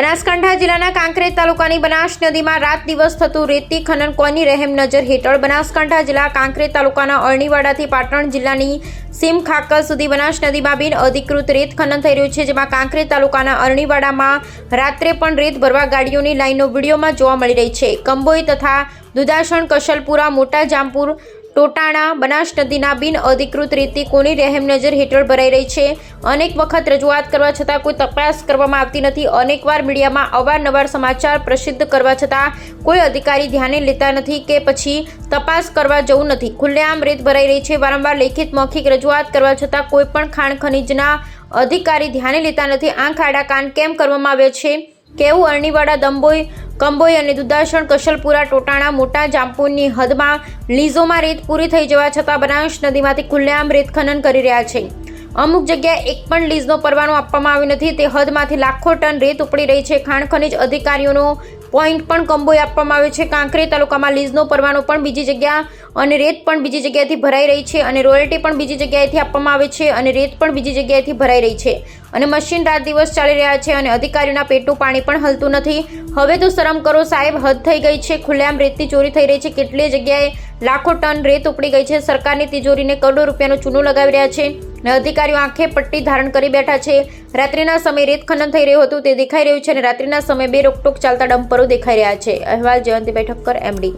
બનાસકાંઠા જિલ્લાના કાંકરેજ તાલુકાની બનાસ નદીમાં રાત દિવસ થતું રેતી ખનન કોની રહેમ નજર હેઠળ? બનાસકાંઠા જિલ્લા કાંકરેજ તાલુકાના અરણીવાડાથી પાટણ જિલ્લાની સીમ ખાકર સુધી બનાસ નદીમાં બિન અધિકૃત રેત ખનન થઈ રહ્યું છે, જેમાં કાંકરેજ તાલુકાના અરણીવાડામાં રાત્રે પણ રેત ભરવા ગાડીઓની લાઈનો વિડીયોમાં જોવા મળી રહી છે. કંબોઈ તથા દુદાસણ કશલપુરા, મોટા જામપુર ટોટાણા બનાસ નદીના બિન અધિકૃત રીતે કોની રહેમ નજર હેઠળ ભરાઈ રહી છે? અનેક વખત રજૂઆત કરવા છતાં કોઈ તપાસ કરવામાં આવતી નથી. અનેકવાર મીડિયામાં અવારનવાર સમાચાર પ્રસિદ્ધ કરવા છતાં કોઈ અધિકારી ધ્યાને લેતા નથી કે પછી તપાસ કરવા જવું નથી. ખુલ્લેઆમ રેત ભરાઈ રહી છે. વારંવાર લેખિત મૌખિક રજૂઆત કરવા છતાં કોઈ પણ ખાણ ખનિજના અધિકારી ધ્યાને લેતા નથી. આંખ આડા કાન કેમ કરવામાં આવ્યા છે? કેવું અરણીવાડા દંબોઈ કંબોઈ અને દુધાસણ કશલપુરા, ટોટાણા, મોટા જામપુરની હદમાં લીઝોમાં રેત પૂરી થઈ જવા છતાં બનાસ નદીમાંથી ખુલ્લેઆમ રેત ખનન કરી રહ્યા છે. અમુક જગ્યાએ એક પણ લીઝનો પરવાનો આપવામાં આવ્યો નથી. તે હદમાંથી લાખો ટન રેત ઉપડી રહી છે. ખાણ ખનીજ અધિકારીઓનો પોઈન્ટ પણ કંબોઈ આપવામાં આવ્યો છે. કાંકરે તાલુકામાં લીઝનો પરવાનો પણ બીજી જગ્યા અને રેત પણ બીજી જગ્યાએથી ભરાઈ રહી છે અને રોયલ્ટી પણ બીજી જગ્યાએથી આપવામાં આવે છે અને રેત પણ બીજી જગ્યાએથી ભરાઈ રહી છે. અને મશીન રાત દિવસ ચાલી રહ્યા છે અને અધિકારીઓના પેટનું પાણી પણ હલતું નથી. હવે તો શરમ કરો સાહેબ, હદ થઈ ગઈ છે. ખુલ્લેઆમ રેતની ચોરી થઈ રહી છે. કેટલીય જગ્યાએ લાખો ટન રેત ઉપડી ગઈ છે. સરકારની તિજોરીને કરોડો રૂપિયાનો ચૂનો લગાવી રહ્યા છે. અને અધિકારીઓ આંખે પટ્ટી ધારણ કરી બેઠા છે. રાત્રિના સમયે રેત ખનન થઈ રહ્યું હતું તે દેખાઈ રહ્યું છે અને રાત્રિના સમયે બે રોકટોક ચાલતા ડમ્પરો દેખાઈ રહ્યા છે. અહેવાલ જયંતિભાઈ ઠક્કર એમડી.